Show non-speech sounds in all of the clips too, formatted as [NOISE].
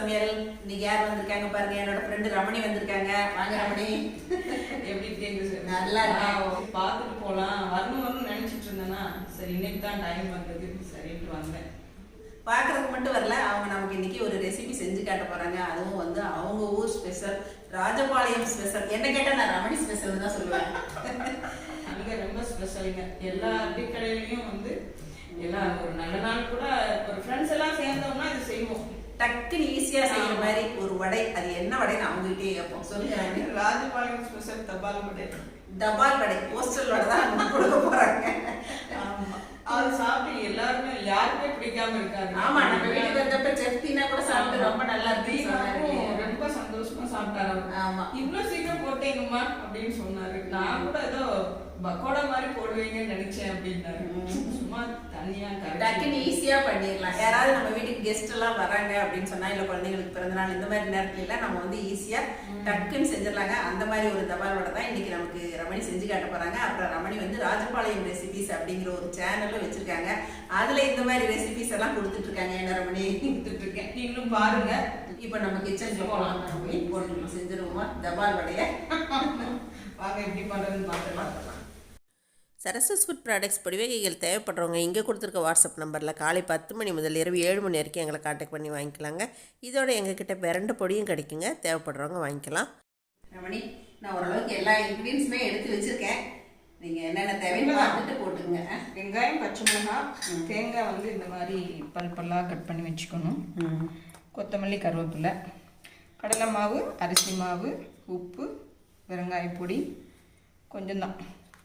சமையல் இன்னைக்கு யார் வந்திருக்காங்க பாருங்க? என்னோட ஃப்ரெண்டு ரமணி வந்திருக்காங்க. வாங்க ரமணி. எப்படி இருக்கீங்க சார் நல்லா இருக்கேன். நான் பார்த்துட்டு போலாம். வரணும் வரணும்னு நினைச்சிட்டு இருந்தேன்னா சரி இன்னைக்கு தான் டைம் வந்தது. சரின்ட்டு வந்தேன். பார்க்கறதுக்கு மட்டும் வரல. அவங்க நமக்கு இன்னைக்கு ஒரு ரெசிபி செஞ்சு காட்ட போறாங்க. அதுவும் வந்து அவங்க ஊர் ஸ்பெஷல் ராஜபாளையம் ஸ்பெஷல் என்ன கேட்டா நான் ரமணி ஸ்பெஷல் தான் சொல்லுவேன். அங்க ரொம்ப ஸ்பெஷலுங்க எல்லா டீ கடையிலயும் வந்து எல்லா ஒரு நல்ல நாள் கூட ஒரு ஃப்ரெண்ட்ஸ் எல்லாம் சேர்ந்தோம்னா இது செய்வோம். டக்குன்னு ஈஸியா செய்யற மாதிரி ஒரு வடை. அது என்ன வடைன்னு அவங்க கிட்டே கேட்போம். சொல்லுங்க. ராஜபாளையம் ஸ்பெஷல் தபால் வடை. தபால் வடை. போஸ்டல் வடை தான் கொடுக்க போறாங்க. அது சாப்பிட்டு எல்லாருமே யாருமே பிடிக்காம இருக்காது ஆமா நம்ம வீட்டுக்கு வந்தப்ப செஃப்டினா கூட சாப்பிட்டு ரொம்ப நல்லா இருக்கு ரொம்ப சந்தோஷமா சாப்பிட்டாரு. ஆமா. இவ்வளவு சீக்கிரம் போட்டீங்கம்மா அப்படின்னு சொன்னாரு. நான் கூட ஏதோ பக்கோடா மாதிரி போடுவீங்கன்னு நினைச்சேன் அப்படின்னாரு. சும்மா தனியா டக்குன்னு ஈஸியா பண்ணிடலாம். யாராவது நம்ம வீட்டுக்கு கெஸ்ட் எல்லாம் வராங்க அப்படின்னு சொன்னா இல்ல குழந்தைங்களுக்கு பிறந்த நாள் இந்த மாதிரி நேரத்துல எல்லாம் நம்ம வந்து ஈஸியா டக்குன்னு செஞ்சிடலாங்க. அந்த மாதிரி ஒரு தபால் வடை தான் இன்னைக்கு நமக்கு ரமணி செஞ்சு காட்ட போறாங்க. அப்புறம் ரமணி வந்து ராஜபாளையம் ரெசிபிஸ் அப்படிங்கிற ஒரு சேனல்ல வச்சிருக்காங்க. அதுல இந்த மாதிரி ரெசிபிஸ் எல்லாம் கொடுத்துட்டு இருக்காங்க என்ன ரமணி? கொடுத்துட்டு இருக்கேன் நீங்களும் பாருங்க. இப்ப நம்ம கிச்சனுக்கு போலாம். ரமணி போட்டு செஞ்சிருவோமா? தபால் வடைய [LAUGHS] வாங்க எப்படி பண்றதுன்னு பார்க்கலாம் சரஸ்வஸ் ஃபுட் ப்ராடக்ட்ஸ் பொடிவகைகள் தேவைப்படுறவங்க இங்கே கொடுத்துருக்க வாட்ஸ்அப் நம்பரில் காலை பத்து மணி முதல் இரவு ஏழு மணி வரைக்கும் எங்களை காண்டாக்ட் பண்ணி வாங்கிக்கலாங்க. இதோட எங்ககிட்ட பிரண்ட பொடியும் கிடைக்குங்க. தேவைப்படுறவங்க வாங்கிக்கலாம். ரமணி நான் ஓரளவுக்கு எல்லா இன்க்ரீடியன்ஸுமே எடுத்து வச்சிருக்கேன். நீங்க என்னென்ன தேவைன்னு பார்த்துட்டு போட்டுங்க வெங்காயம் பச்சை மிளகாய் தேங்காய் வந்து இந்த மாதிரி பல் பல்லாக கட் பண்ணி வச்சுக்கணும். கொத்தமல்லி கருவேப்பிலை கடலை மாவு அரிசி மாவு உப்பு பெருங்காய பொடி கொஞ்சம் தான்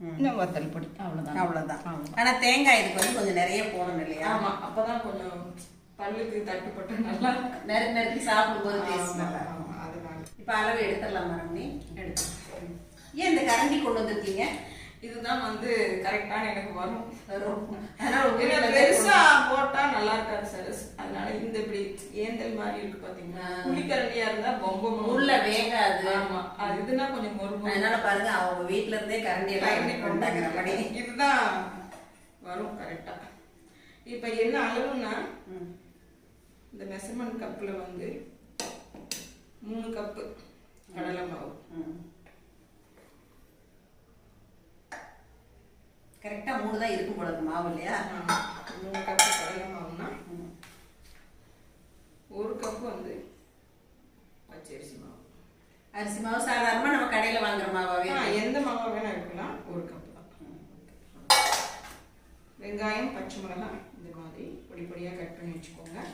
இன்னும் வத்தல் பொடி. அவ்வளோதான் அவ்வளவுதான். ஆனா தேங்காய் இதுக்கு வந்து கொஞ்சம் நிறைய போடணும் இல்லையா? ஆமாம் அப்போ தான் கொஞ்சம் பல்லுக்கு தட்டுப்பட்டு நல்லா நறுக்கு நறுக்கி சாப்பிடும்போது டேஸ்ட் நல்லா அதனால. இப்போ அளவு எடுத்துடலாமா ரமணி எடுத்து. ஏன் இந்த கரண்டி கொண்டு வந்திருக்கீங்க? இதுதான் வந்து கரெக்டான எனக்கு வரும். வரும். அதனால உங்க ஏன்னா வீட்டுல பெருசா போட்டா நல்லா இருக்காது சார். ஏந்தல் மாதிரி இருக்கு பாத்தீங்களா? ஆ. புளிக்கரண்டியா இருந்தா பொம்ப உள்ள வேகாது. ஆமா. அது இதுனா கொஞ்சம் மொறுமொறு அதனால பாருங்க அவங்க வீட்ல இருந்தே கரண்டி கரண்டி எடுத்து கொண்டாங்க ரமணி இதுதான் வரும் கரெக்டா இப்ப என்ன அளவுன்னா ம். இந்த மெஷர்மெண்ட் கப்ல வந்து மூணு கப்பு கடலை மாவு. கரெக்டா மூணு தான் இருக்கும் போல மாவு இல்லையா. மூணு கப்பு கடலை மாவுனா ம். ஒரு கப்பு வந்து பச்சரிசி மாவு அரிசி மாவு சாதாரணமா நம்ம கடையில வாங்குற மாவாவே எந்த மாவா வேணா இருக்கலாம். ஒரு கப்பு தான் வெங்காயம் பச்சை மிளகாய் இந்த மாதிரி பொடி பொடியாக கட் பண்ணி வச்சுக்கோங்க.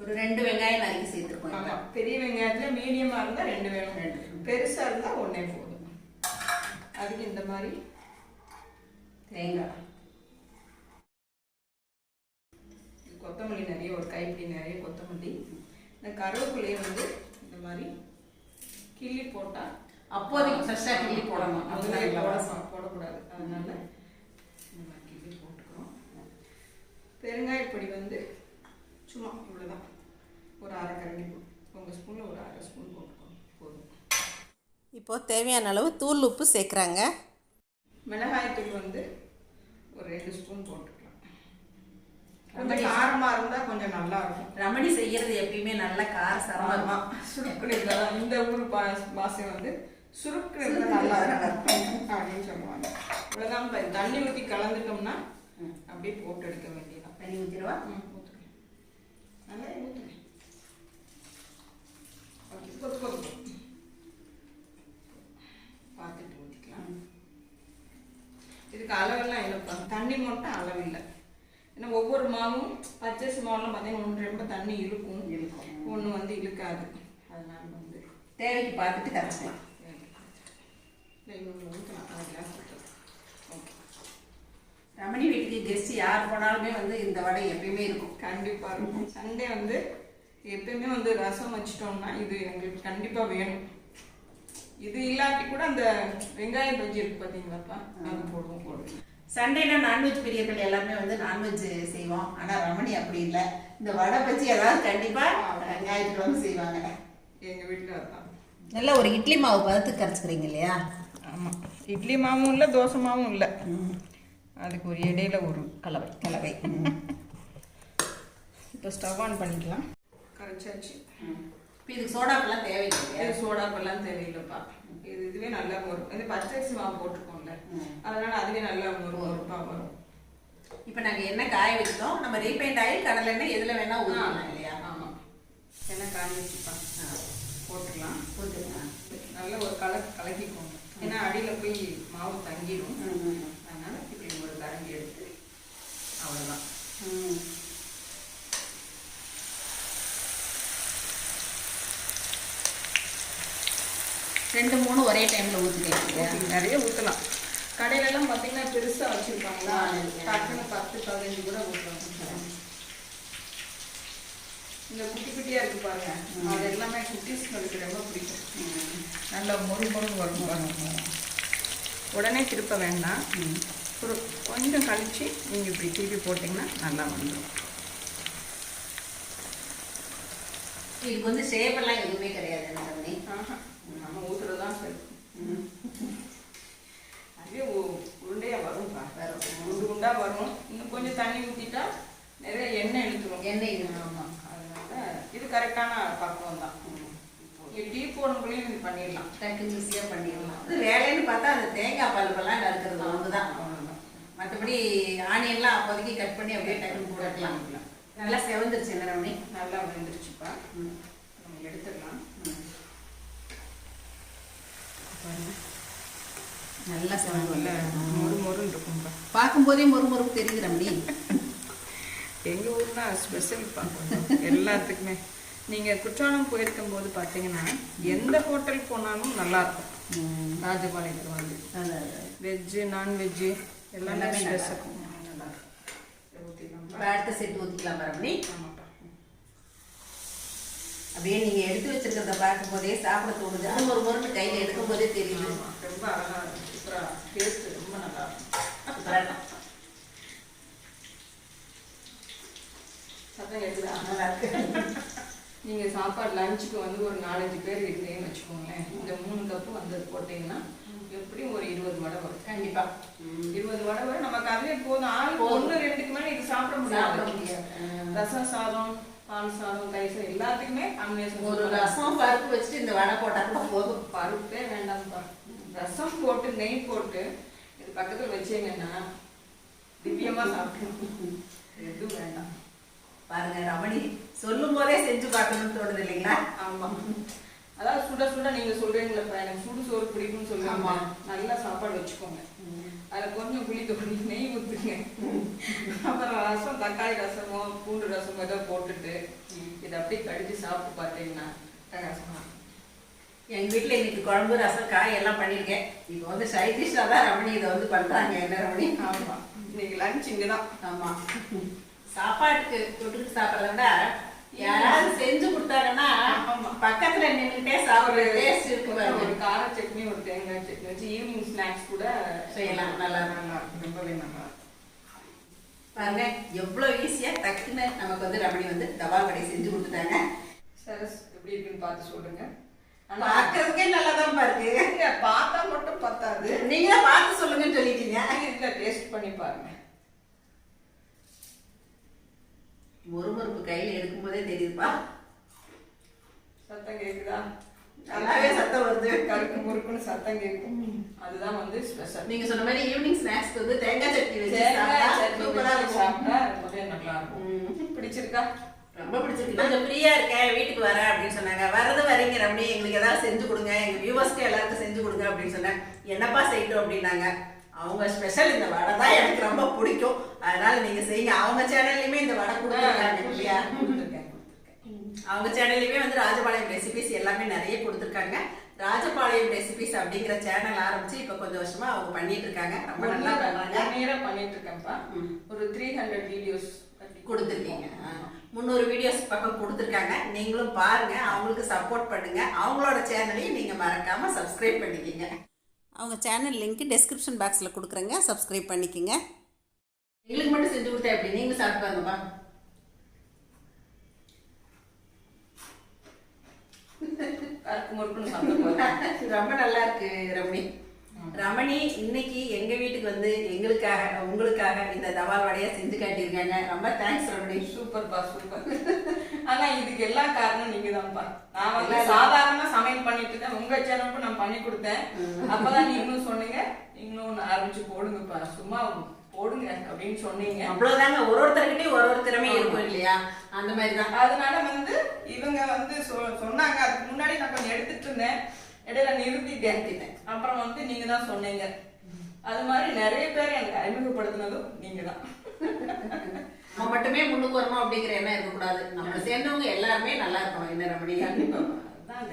ஒரு ரெண்டு வெங்காயம் நறுக்கி சேர்த்துருக்கோம். பெரிய வெங்காயத்துல மீடியமா இருந்தா ரெண்டு வேணும். ரெண்டு. பெருசா இருந்தா ஒண்ணே போதும். அதுக்கு இந்த மாதிரி தேங்காய். கொத்தமல்லி நிறைய ஒரு கைப்பிடி நிறைய கொத்தமல்லி. இந்த கருவேப்பிலையை வந்து இந்த மாதிரி கிள்ளி போட்டா அப்போதைக்கு ஃப்ரெஷ்ஷா கிள்ளி போடணும். முதல்ல அதுதான் போட இலவசம். போடக்கூடாது அதனால இந்த மாதிரி கிள்ளி போட்டுக்கிறோம். பெருங்காயப்பொடி வந்து சும்மா இவ்வளவுதான். ஒரு அரை கரண்டி போட்டு உங்க ஸ்பூன்ல ஒரு அரை ஸ்பூன் போட்டுக்கோங்க. போதும். இப்போது தேவையான அளவு தூள் உப்பு சேர்க்குறாங்க. மிளகாய்த்தூள் வந்து ஒரு ரெண்டு ஸ்பூன் போட்டுக்கலாம். கொஞ்சம் காரமா இருந்தா கொஞ்சம் நல்லா ரமணி செய்யறது எப்பயுமே நல்ல கார சரமா சுருக்குன்னு இந்த ஊர் பா- பாஷை வந்து சுருக்குன்னு நல்லா இருக்கும். அப்படின்னு சொல்லுவாங்க. இவ்வளவுதான் பா- தண்ணி ஊத்தி கலந்துட்டோம்னா அப்படியே போட்டு எடுக்க வேண்டியதான் தண்ணி ம், ஊத்துங்க. நல்லா ஊத்துங்க. ஓகே, கொத்து கொத்து. பார்த்துட்டு ஊத்திக்கலாம். இதுக்கு அளவெல்லாம் இல்லைப்பா. தண்ணி மட்டும் அளவு இல்லை ஏன்னா ஒவ்வொரு மாவும் பச்சரிசி மாவுலாம் பார்த்தீங்கன்னா ரொம்ப தண்ணி இழுக்கும். இருக்கும். ஒன்று வந்து இழுக்காது. அதனால வந்து தேவைக்கு பார்த்துட்டு கரைச்சிக்கலாம். ரமணி வீட்டுக்கு கெஸ்ட் யார் போனாலுமே வந்து இந்த வடை எப்பயுமே இருக்கும். கண்டிப்பா இருக்கும். சண்டே வந்து எப்பயுமே வந்து ரசம் வச்சிட்டோம்னா இது எங்களுக்கு கண்டிப்பா வேணும். இது இல்லாட்டி கூட அந்த வெங்காய பஜ்ஜி இருக்கு பாத்தீங்களாப்பா அது போடுவோம் போடுவோம். சண்டேனா நான்வெஜ் பிரியர்கள் எல்லாருமே வந்து நான்வெஜ் செய்வோம். ஆனா ரமணி அப்படி இல்லை. இந்த வடை பஜ்ஜி ஏதாவது கண்டிப்பா ஞாயிற்றுக்கிழமை செய்வாங்க. எங்க வீட்டுல அதுதான் நல்ல ஒரு இட்லி மாவு பதத்துக்கு கரைச்சிக்கிறீங்க இல்லையா? ஆமா. இட்லி மாவும் இல்லை தோசை மாவும் இல்லை. அதுக்கு ஒரு இடையில ஒரு கலவை. கலவை. [LAUGHS] இப்போ ஸ்டவ் ஆன் பண்ணிக்கலாம். அரைச்சாச்சு இப்போ இதுக்கு சோடாப்பெல்லாம் தேவையில்லை இது சோடாப்பெல்லாம் தேவையில்லைப்பா. இது இதுவே நல்லா வரும். இது பச்சரிசி மாவு போட்டிருக்கோம்ல அதனால அதுவே நல்லா ஒரு ஒருப்பா வரும். இப்போ நாங்கள் என்ன காய வச்சிட்டோம். நம்ம ரீபைண்ட் ஆயில் கடலை எண்ணெய் எதில் வேணா ஊற்றலாம் இல்லையா? ஆமா. எண்ணெய் காய வச்சுப்பா போட்டுடலாம் ஊற்றுக்கலாம் நல்ல ஒரு கலக்கு கலக்கிக்கோங்க. ஏன்னா அடியில போய் மாவு தங்கிடும் அதனால இப்படி ஒரு கரண்டி எடுத்து அவ்வளவுதான். ரெண்டு மூணு ஒரே டைமில் ஊற்றிக்கலாம் நிறைய ஊற்றலாம் கடையிலலாம் பார்த்தீங்கன்னா பெருசாக வச்சுருப்பாங்களா. டக்குன்னு பத்து பதினஞ்சு கூட ஊற்றலாம் இந்த குட்டி குட்டியாக இருக்கு பாருங்க. அது எல்லாமே குட்டீஸ்களுக்கு ரொம்ப பிடிக்கும். நல்லா மொறு மொறு வரும் பாருங்க. உடனே திருப்ப வேண்டாம். ஒரு கொஞ்சம் கழிச்சு நீங்கள் இப்படி திருப்பி போட்டிங்கன்னா நல்லா வந்துடும் இதுக்கு வந்து ஷேப்பெல்லாம் எதுவுமே கிடையாது நம்ம ஊற்றுறது தான் சரி அதுவே உ- உருண்டையா வரும்பா வரும். உருண்டு உண்டா வரும். இன்னும் கொஞ்சம் தண்ணி ஊற்றிட்டா நிறைய எண்ணெய் இழுத்துரும். எண்ணெய் இது ஆமாம் அதனால இது கரெக்டான பக்குவம் தான். இது டீ போடும்போதையும் இது பண்ணிடலாம். டக்குன்னு ஈஸியாக பண்ணிடலாம். அது வேலைன்னு பார்த்தா அந்த தேங்காய் பல்பெல்லாம் நறுக்கிறது ஒன்று தான் அவ்வளோதான் மற்றபடி ஆனியன்லாம் அப்போதைக்கு கட் பண்ணி அப்படியே டக்குன்னு போட்டுக்கலாம். நல்லா செவந்துருச்சு என்ன ரமணி? நல்லா வெந்துருச்சுப்பா. நம்ம எடுத்துடலாம். பாருங்க. நல்லா செவந்து மொறு மொறுன்னு இருக்கும்பா பார்க்கும்போதே மொறு மொறு தெரியுது ரமணி. எங்கள் ஊர்னா கொஞ்சம் எல்லாத்துக்குமே. நீங்கள் குற்றாலம் போயிருக்கும் போது பார்த்தீங்கன்னா எந்த ஹோட்டல் போனாலும் நல்லா இருக்கும் ராஜபாளையத்தில் வந்து. வெஜ்ஜு நான்வெஜ்ஜு எல்லாமே ஸ்பெஷல் அடுத்த செட் ஊற்றிக்கலாம் ரமணி. அப்படியே நீங்க எடுத்து வச்சிருக்கிறத பார்க்கும் போதே சாப்பிட தோணுது. அது ஒரு முறை கையில எடுக்கும் போதே தெரியுது ரொம்ப அழகா இருக்கும் டேஸ்ட் ரொம்ப நல்லா இருக்கும். இருக்கும். சத்தம் கேட்குதா நல்லா இருக்கு. நீங்கள் சாப்பாடு லஞ்சுக்கு வந்து ஒரு நாலஞ்சு பேர் இருந்தேன்னு வச்சுக்கோங்களேன். இந்த மூணு கப்பு வந்து போட்டிங்கன்னா எப்படியும் ஒரு இருபது வடை வரும். கண்டிப்பா. இருபது வடை வரும் நமக்கு அதுவே போதும். ஆள். ஒன்று ரெண்டுக்கு மேலே இது சாப்பிட முடியாது. ரசம் சாதம் பால் சாதம் தயிர் சாதம் எல்லாத்துக்குமே காம்பினேஷன் ஒரு ரசம் பருப்பு வச்சுட்டு இந்த வடை போட்டா கூட போதும். பருப்பே வேண்டாம்ப்பா. ரசம் போட்டு நெய் போட்டு இது பக்கத்தில் வச்சீங்கன்னா திவ்யமா சாப்பிடணும் எதுவும் வேண்டாம். பாருங்க ரமணி சொல்லும் போதே செஞ்சு பார்க்கணும்னு தோணுது இல்லைங்களா? ஆமா. அதாவது சுட சுட நீங்க சொல்றீங்களப்பா எனக்கு சுடு சோறு பிடிக்கும்னு சொல்லுவாங்க. நல்லா சாப்பாடு வச்சுக்கோங்க. அதுல கொஞ்சம் புளி தொட்டி நெய் ஊத்துங்க. அப்புறம் ரசம் தக்காளி ரசமோ பூண்டு ரசமோ ஏதோ போட்டுட்டு இதை அப்படியே கடிச்சு சாப்பிட்டு பார்த்தீங்கன்னா அட்டகாசமா இருக்கும். எங்க வீட்ல இன்னைக்கு குழம்பு ரசம் காய் எல்லாம் பண்ணிருக்கேன். இப்போ வந்து சைட் தான் ரமணி இதை வந்து பண்றாங்க. என்ன ரமணி? ஆமா. இன்னைக்கு லஞ்ச் இங்கதான். ஆமா. சாப்பாட்டுக்கு தொட்டுட்டு சாப்பிடறத விட யாராவது செஞ்சு கொடுத்தாங்கன்னா. பக்கத்துல நின்னுட்டே சாப்பிடுற டேஸ்ட் இருக்கு ஒரு கார சட்னி ஒரு தேங்காய் சட்னி வச்சு ஈவினிங் ஸ்நாக்ஸ் கூட செய்யலாம். நல்லா. நல்லா இருக்கும். ரொம்பவே நல்லா இருக்கும். பாருங்க எவ்வளவு ஈஸியா டக்குன்னு நமக்கு வந்து ரமணி வந்து தபால் வடை செஞ்சு கொடுத்துட்டாங்க. சரஸ் எப்படி இருக்குன்னு பார்த்து சொல்லுங்க. ஆனா பார்க்கறதுக்கே நல்லாதான் இருக்கு நீங்க பார்த்தா மட்டும் பத்தாது. நீங்களே பார்த்து சொல்லுங்கன்னு சொல்லிட்டீங்க. இதுல டேஸ்ட் பண்ணி பாருங்க. முறுமுறுப்பு கையில எடுக்கும் போதே தெரியுதுப்பா. சத்தம் கேக்குதா? நல்லாவே சத்தம் வருது. கருக்கு முறுக்குன்னு சத்தம் கேட்கும் அதுதான் வந்து ஸ்பெஷல் நீங்க சொன்ன மாதிரி ஈவினிங் ஸ்நாக்ஸ்க்கு வந்து தேங்காய் சட்னி வச்சு சூப்பரா இருக்கும். ரொம்பவே நல்லா இருக்கும். பிடிச்சிருக்கா? ரொம்ப பிடிச்சிருக்கு. கொஞ்சம் ஃப்ரீயா இருக்கேன் வீட்டுக்கு வரேன் அப்படின்னு சொன்னாங்க. வரது வரீங்க ரமணி எங்களுக்கு ஏதாவது செஞ்சு கொடுங்க. எங்க வியூவர்ஸ்க்கு எல்லாருக்கும் செஞ்சு கொடுங்க அப்படின்னு சொன்னேன். என்னப்பா செய்யட்டும் அப்படின்னாங்க. அவங்க ஸ்பெஷல் இந்த வடை தான் எனக்கு ரொம்ப பிடிக்கும். அதனால நீங்க செய்யுங்க. அவங்க சேனல்லையுமே இந்த வடை கொடுத்துருக்காங்க இல்லையா அவங்க சேனல்லையுமே வந்து ராஜபாளையம் ரெசிபிஸ் எல்லாமே நிறைய கொடுத்துருக்காங்க. ராஜபாளையம் ரெசிபிஸ் அப்படிங்கிற சேனல் ஆரம்பிச்சு இப்ப கொஞ்சம் வருஷமா அவங்க பண்ணிட்டு இருக்காங்க. ரொம்ப நல்லா பண்றாங்க நேரா பண்ணிட்டு இருக்கேன்ப்பா. ஒரு த்ரீ ஹண்ட்ரட் வீடியோஸ் கொடுத்துருக்கீங்க. முந்நூறு வீடியோஸ் பக்கம் கொடுத்துருக்காங்க. நீங்களும் பாருங்க. அவங்களுக்கு சப்போர்ட் பண்ணுங்க. அவங்களோட சேனலையும் நீங்க மறக்காம சப்ஸ்கிரைப் பண்ணிக்கிங்க. அவங்க சேனல் லிங்க் டெஸ்கிரிப்ஷன் பாக்ஸில் கொடுக்குறேங்க. சப்ஸ்கிரைப் பண்ணிக்கிங்க. எங்களுக்கு மட்டும் செஞ்சு கொடுத்தா எப்படி? நீங்களும் சாப்பிட்டு பாருங்கப்பா [LAUGHS] ரொம்ப நல்லா இருக்கு ரமணி. ரமணி இன்னைக்கு எங்க வீட்டுக்கு வந்து எங்களுக்காக உங்களுக்காக இந்த தபால் வடையா செஞ்சு காட்டியிருக்காங்க. ரொம்ப தேங்க்ஸ் ரமணி. சூப்பர்ப்பா சூப்பர் ஆனா இதுக்கு எல்லாம் காரணம் நீங்க தான்ப்பா நான் வந்து சாதாரணமா சமையல் பண்ணிட்டு இருக்கேன் உங்க சேனலுக்கு நான் பண்ணி கொடுத்தேன். அப்பதான் நீங்களும் சொன்னீங்க. நீங்களும் ஆரம்பிச்சு போடுங்கப்பா. சும்மா போடுங்க அப்படின்னு சொன்னீங்க. அவ்வளவுதாங்க. ஒரு ஒருத்தர்கிட்டயும் ஒரு ஒரு திறமை இருக்கும் இல்லையா? அந்த மாதிரி தான் அதனால வந்து இவங்க வந்து சொன்னாங்க. அதுக்கு முன்னாடி நான் கொஞ்சம் எடுத்துட்டு இருந்தேன். இடையில நிறுத்திட்டேன் அப்புறம் வந்து நீங்க தான் சொன்னீங்க. அது மாதிரி நிறைய பேர் எனக்கு அறிமுகப்படுத்தினதும் நீங்க தான் நம்ம மட்டுமே முன்னுக்கு வரணும் அப்படிங்கிற எண்ணம் இருக்கக்கூடாது. நம்ம சேர்ந்தவங்க எல்லாருமே நல்லா இருக்கணும். என்ன ரமணி?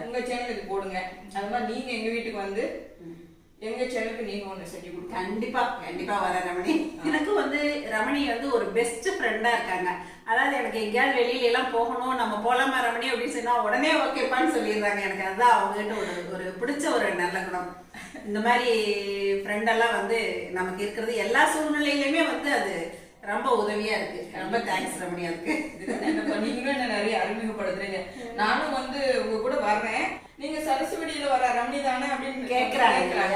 உங்க சேனலுக்கு போடுங்க. அது மாதிரி நீங்க எங்க வீட்டுக்கு வந்து எங்க சேனலுக்கு நீங்க ஒண்ணு செஞ்சு கொடுங்க கண்டிப்பா கண்டிப்பா வர ரமணி. எனக்கு வந்து ரமணி வந்து ஒரு பெஸ்ட் ஃப்ரெண்டா இருக்காங்க. அதாவது எனக்கு எங்கேயாவது வெளியில எல்லாம் போகணும் நம்ம போலாமா ரமணி அப்படின்னு சொன்னா உடனே ஓகேப்பான்னு சொல்லிடுறாங்க. எனக்கு அதுதான் அவங்ககிட்ட ஒரு ஒரு பிடிச்ச ஒரு நல்ல குணம். இந்த மாதிரி ஃப்ரெண்ட் எல்லாம் வந்து நமக்கு இருக்கிறது எல்லா சூழ்நிலையிலுமே வந்து அது ரொம்ப உதவியா இருக்கு. ரொம்ப தேங்க்ஸ் ரமணி அதுக்கு இதுதான். என்னப்பா, நீங்களும் என்ன நிறைய அறிமுகப்படுத்துறீங்க. நானும் வந்து உங்க கூட வர்றேன். நீங்க சரஸ்வதியில வர ரமணி தானே அப்படின்னு கேக்குறாங்க?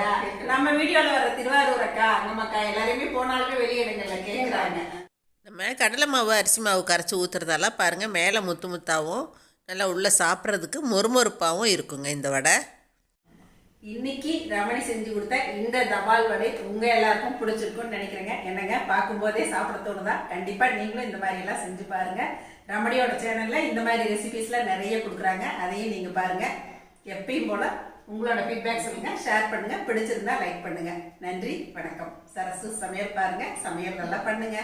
நம்ம வீடியோல வர திருவாரூர் அக்கா நம்ம அக்கா எல்லாருமே போனாலுமே வெளியிடங்கள்ல கேக்குறாங்க. நம்ம கடலை மாவு அரிசி மாவு கரைச்சி ஊற்றுறதால பாருங்கள் மேலே முத்து முத்தாவும் நல்லா உள்ளே சாப்பிட்றதுக்கு மொறுமொறுப்பாகவும் இருக்குங்க இந்த வடை. இன்னைக்கு ரமணி செஞ்சு கொடுத்த இந்த தபால் வடை உங்க எல்லாருக்கும் பிடிச்சிருக்கும்னு நினைக்கிறேங்க. என்னங்க? பார்க்கும்போதே சாப்பிட தோணுதா? கண்டிப்பா நீங்களும் இந்த மாதிரி எல்லாம் செஞ்சு பாருங்க. ரமணியோட சேனல்ல இந்த மாதிரி ரெசிபிஸ்லாம் நிறைய கொடுக்குறாங்க. அதையும் நீங்க பாருங்க. எப்பயும் போல உங்களோட ஃபீட்பேக் சொல்லுங்க ஷேர் பண்ணுங்க பிடிச்சிருந்தா லைக் பண்ணுங்க. நன்றி வணக்கம். சரசு சமையல் பாருங்க சமையல் நல்லா பண்ணுங்க.